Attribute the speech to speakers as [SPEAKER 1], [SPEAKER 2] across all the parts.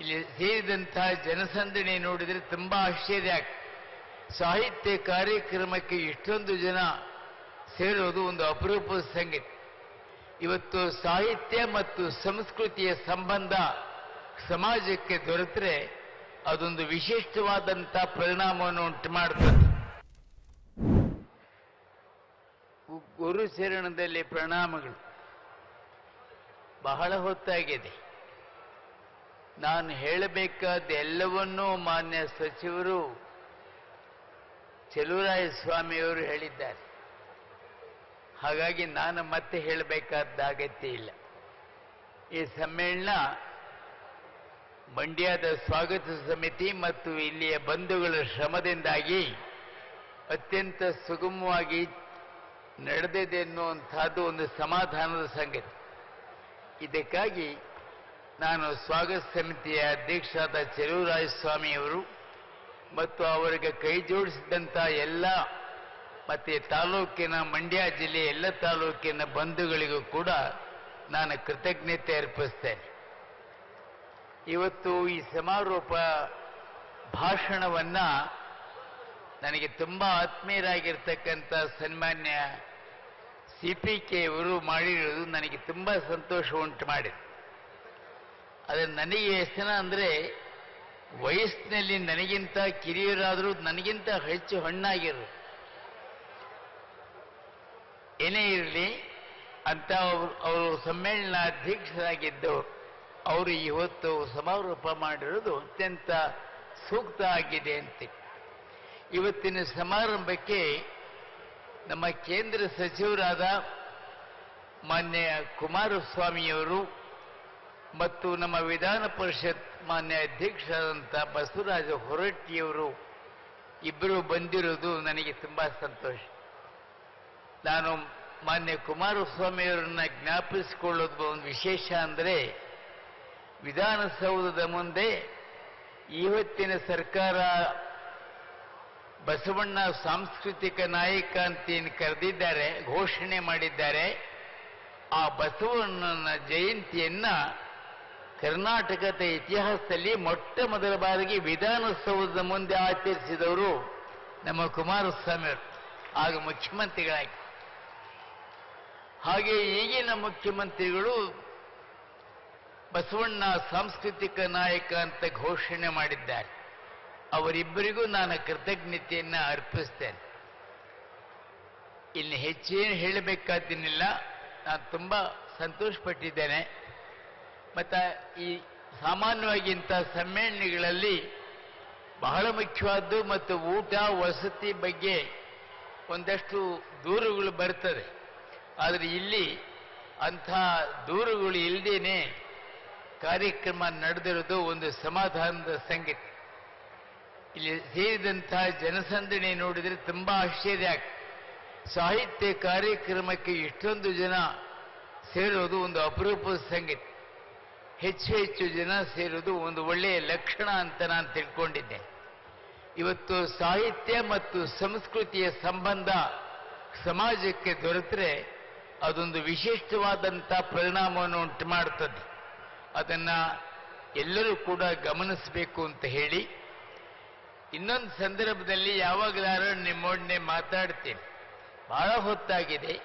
[SPEAKER 1] ಇಲ್ಲಿ ಸೇರಿದಂತಹ ಜನಸಂದಣಿ ನೋಡಿದರೆ ತುಂಬಾ ಆಶ್ಚರ್ಯ. ಸಾಹಿತ್ಯ ಕಾರ್ಯಕ್ರಮಕ್ಕೆ ಇಷ್ಟೊಂದು ಜನ ಸೇರೋದು ಒಂದು ಅಪರೂಪದ ಸಂಗತಿ. ಇವತ್ತು ಸಾಹಿತ್ಯ ಮತ್ತು ಸಂಸ್ಕೃತಿಯ ಸಂಬಂಧ ಸಮಾಜಕ್ಕೆ ದೊರೆತರೆ ಅದೊಂದು ವಿಶಿಷ್ಟವಾದಂಥ ಪರಿಣಾಮವನ್ನು ಉಂಟು ಮಾಡುತ್ತದೆ. ಗುರು ಚರಣದಲ್ಲಿ ಪ್ರಣಾಮಗಳು. ಬಹಳ ಹೊತ್ತಾಗಿದೆ. ನಾನು ಹೇಳಬೇಕಾದ ಎಲ್ಲವನ್ನೂ ಮಾನ್ಯ ಸಚಿವರು ಚೆಲುವರಾಯ ಸ್ವಾಮಿಯವರು ಹೇಳಿದ್ದಾರೆ. ಹಾಗಾಗಿ ನಾನು ಮತ್ತೆ ಹೇಳಬೇಕಾದ ಅಗತ್ಯ ಇಲ್ಲ. ಈ ಸಮ್ಮೇಳನ ಮಂಡ್ಯದ ಸ್ವಾಗತ ಸಮಿತಿ ಮತ್ತು ಇಲ್ಲಿಯ ಬಂಧುಗಳ ಶ್ರಮದಿಂದಾಗಿ ಅತ್ಯಂತ ಸುಗಮವಾಗಿ ನಡೆದಿದೆ ಎನ್ನುವಂಥದ್ದು ಒಂದು ಸಮಾಧಾನದ ಸಂಗತಿ. ಇದಕ್ಕಾಗಿ ನಾನು ಸ್ವಾಗತ ಸಮಿತಿಯ ಅಧ್ಯಕ್ಷರಾದ ಚೆಲುವರಾಯ ಸ್ವಾಮಿಯವರು ಮತ್ತು ಅವರಿಗೆ ಕೈ ಜೋಡಿಸಿದಂಥ ಎಲ್ಲ ಮತ್ತು ತಾಲೂಕಿನ ಮಂಡ್ಯ ಜಿಲ್ಲೆಯ ಎಲ್ಲ ತಾಲೂಕಿನ ಬಂಧುಗಳಿಗೂ ಕೂಡ ನಾನು ಕೃತಜ್ಞತೆ ಅರ್ಪಿಸ್ತೇನೆ. ಇವತ್ತು ಈ ಸಮಾರೋಪ ಭಾಷಣವನ್ನ ನನಗೆ ತುಂಬ ಆತ್ಮೀಯರಾಗಿರ್ತಕ್ಕಂಥ ಸನ್ಮಾನ್ಯ ಸಿ ಪಿ ಕೆ ಅವರು ಮಾಡಿರೋದು ನನಗೆ ತುಂಬ ಸಂತೋಷ ಉಂಟು ಮಾಡಿದೆ. ಆದರೆ ನನಗೆ ಎಷ್ಟು ಜನ ಅಂದರೆ ವಯಸ್ಸಿನಲ್ಲಿ ನನಗಿಂತ ಕಿರಿಯರಾದರೂ ನನಗಿಂತ ಹೆಚ್ಚು ಹಣ್ಣಾಗಿರು. ಏನೇ ಇರಲಿ, ಅಂತ ಅವರು ಅವರು ಸಮ್ಮೇಳನಾಧ್ಯಕ್ಷರಾಗಿದ್ದು ಅವರು ಇವತ್ತು ಸಮಾರೋಪ ಮಾಡಿರೋದು ಅತ್ಯಂತ ಸೂಕ್ತ ಆಗಿದೆ ಅಂತ. ಇವತ್ತಿನ ಸಮಾರಂಭಕ್ಕೆ ನಮ್ಮ ಕೇಂದ್ರ ಸಚಿವರಾದ ಮಾನ್ಯ ಕುಮಾರಸ್ವಾಮಿಯವರು ಮತ್ತು ನಮ್ಮ ವಿಧಾನ ಪರಿಷತ್ ಮಾನ್ಯ ಅಧ್ಯಕ್ಷರಾದಂಥ ಬಸವರಾಜ ಹೊರಟ್ಟಿಯವರು ಇಬ್ಬರು ಬಂದಿರೋದು ನನಗೆ ತುಂಬ ಸಂತೋಷ. ನಾನು ಮಾನ್ಯ ಕುಮಾರಸ್ವಾಮಿಯವರನ್ನ ಜ್ಞಾಪಿಸಿಕೊಳ್ಳೋದು ಒಂದು ವಿಶೇಷ ಅಂದರೆ ವಿಧಾನಸೌಧದ ಮುಂದೆ ಇವತ್ತಿನ ಸರ್ಕಾರ ಬಸವಣ್ಣ ಸಾಂಸ್ಕೃತಿಕ ನಾಯಕ ಅಂತ ಕರೆದಿದ್ದಾರೆ, ಘೋಷಣೆ ಮಾಡಿದ್ದಾರೆ, ಆ ಬಸವಣ್ಣನ ಜಯಂತಿಯನ್ನ ಕರ್ನಾಟಕದ ಇತಿಹಾಸದಲ್ಲಿ ಮೊಟ್ಟ ಮೊದಲ ಬಾರಿಗೆ ವಿಧಾನೋತ್ಸವದ ಮುಂದೆ ಆಚರಿಸಿದವರು ನಮ್ಮ ಕುಮಾರಸ್ವಾಮಿ ಅವರು, ಆಗ ಮುಖ್ಯಮಂತ್ರಿಗಳಾಗಿ. ಹಾಗೆ ಈಗಿನ ಮುಖ್ಯಮಂತ್ರಿಗಳು ಬಸವಣ್ಣ ಸಾಂಸ್ಕೃತಿಕ ನಾಯಕ ಅಂತ ಘೋಷಣೆ ಮಾಡಿದ್ದಾರೆ. ಅವರಿಬ್ಬರಿಗೂ ನಾನು ಕೃತಜ್ಞತೆಯನ್ನ ಅರ್ಪಿಸ್ತೇನೆ. ಇಲ್ಲಿ ಹೆಚ್ಚೇನು ಹೇಳಬೇಕಾದಿನಿಲ್ಲ. ನಾನು ತುಂಬಾ ಸಂತೋಷಪಟ್ಟಿದ್ದೇನೆ. ಮತ್ತು ಈ ಸಾಮಾನ್ಯವಾಗಿ ಇಂಥ ಸಮ್ಮೇಳನಗಳಲ್ಲಿ ಬಹಳ ಮುಖ್ಯವಾದ್ದು ಮತ್ತು ಊಟ, ವಸತಿ ಬಗ್ಗೆ ಒಂದಷ್ಟು ದೂರುಗಳು ಬರ್ತದೆ. ಆದರೆ ಇಲ್ಲಿ ಅಂಥ ದೂರುಗಳು ಇಲ್ಲದೇನೆ ಕಾರ್ಯಕ್ರಮ ನಡೆದಿರೋದು ಒಂದು ಸಮಾಧಾನದ ಸಂಗತಿ. ಇಲ್ಲಿ ಸೇರಿದಂಥ ಜನಸಂದಣಿ ನೋಡಿದರೆ ತುಂಬ ಆಶ್ಚರ್ಯ ಸಾಹಿತ್ಯ ಕಾರ್ಯಕ್ರಮಕ್ಕೆ ಇಷ್ಟೊಂದು ಜನ ಸೇರೋದು ಒಂದು ಅಪರೂಪದ ಸಂಗತಿ. ಹೆಚ್ಚು ಹೆಚ್ಚು ಜನ ಸೇರೋದು ಒಂದು ಒಳ್ಳೆಯ ಲಕ್ಷಣ ಅಂತ ನಾನು ತಿಳ್ಕೊಂಡಿದ್ದೆ. ಇವತ್ತು ಸಾಹಿತ್ಯ ಮತ್ತು ಸಂಸ್ಕೃತಿಯ ಸಂಬಂಧ ಸಮಾಜಕ್ಕೆ ದೊರೆತರೆ ಅದೊಂದು ವಿಶಿಷ್ಟವಾದಂಥ ಪರಿಣಾಮವನ್ನು ಉಂಟು ಮಾಡುತ್ತದೆ. ಅದನ್ನು ಎಲ್ಲರೂ ಕೂಡ ಗಮನಿಸಬೇಕು ಅಂತ ಹೇಳಿ ಇನ್ನೊಂದು ಸಂದರ್ಭದಲ್ಲಿ ಯಾವಾಗಲಾರು ನಿಮ್ಮೊಡನೆ ಮಾತಾಡ್ತೀನಿ. ಬಹಳ ಹೊತ್ತಾಗಿದೆ.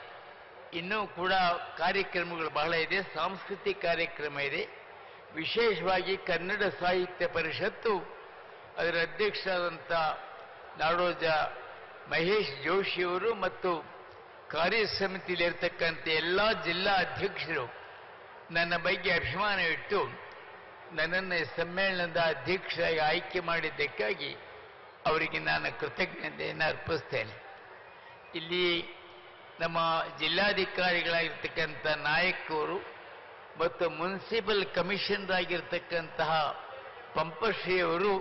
[SPEAKER 1] ಇನ್ನೂ ಕೂಡ ಕಾರ್ಯಕ್ರಮಗಳು ಬಹಳ ಇದೆ. ಸಾಂಸ್ಕೃತಿಕ ಕಾರ್ಯಕ್ರಮ ಇದೆ. ವಿಶೇಷವಾಗಿ ಕನ್ನಡ ಸಾಹಿತ್ಯ ಪರಿಷತ್ತು, ಅದರ ಅಧ್ಯಕ್ಷರಾದಂಥ ನಾಡೋಜ ಮಹೇಶ್ ಜೋಶಿಯವರು ಮತ್ತು ಕಾರ್ಯ ಸಮಿತಿಯಲ್ಲಿರ್ತಕ್ಕಂಥ ಎಲ್ಲ ಜಿಲ್ಲಾ ಅಧ್ಯಕ್ಷರು ನನ್ನ ಬಗ್ಗೆ ಅಭಿಮಾನ ಇಟ್ಟು ನನ್ನನ್ನು ಸಮ್ಮೇಳನದ ಅಧ್ಯಕ್ಷರಾಗಿ ಆಯ್ಕೆ ಮಾಡಿದ್ದಕ್ಕಾಗಿ ಅವರಿಗೆ ನಾನು ಕೃತಜ್ಞತೆಯನ್ನು ಅರ್ಪಿಸ್ತೇನೆ. ಇಲ್ಲಿ ನಮ್ಮ ಜಿಲ್ಲಾಧಿಕಾರಿಗಳಾಗಿರ್ತಕ್ಕಂಥ ನಾಯಕರು ಮತ್ತು ಮುನ್ಸಿಪಲ್ ಕಮಿಷನರ್ ಆಗಿರ್ತಕ್ಕಂತಹ ಪಂಪಶ್ರೀಯವರು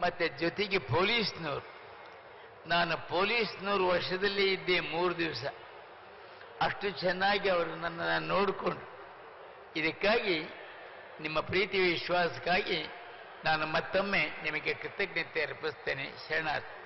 [SPEAKER 1] ಮತ್ತೆ ಜೊತೆಗೆ ಪೊಲೀಸ್ನವರು. ನಾನು ಪೊಲೀಸ್ನವರು ವರ್ಷದಲ್ಲಿ ಇದ್ದೆ ಮೂರು ದಿವಸ. ಅಷ್ಟು ಚೆನ್ನಾಗಿ ಅವರು ನನ್ನನ್ನು ನೋಡಿಕೊಂಡು ಇದಕ್ಕಾಗಿ, ನಿಮ್ಮ ಪ್ರೀತಿ ವಿಶ್ವಾಸಕ್ಕಾಗಿ ನಾನು ಮತ್ತೊಮ್ಮೆ ನಿಮಗೆ ಕೃತಜ್ಞತೆ ಅರ್ಪಿಸ್ತೇನೆ. ಶರಣಾರ್ಥಿ.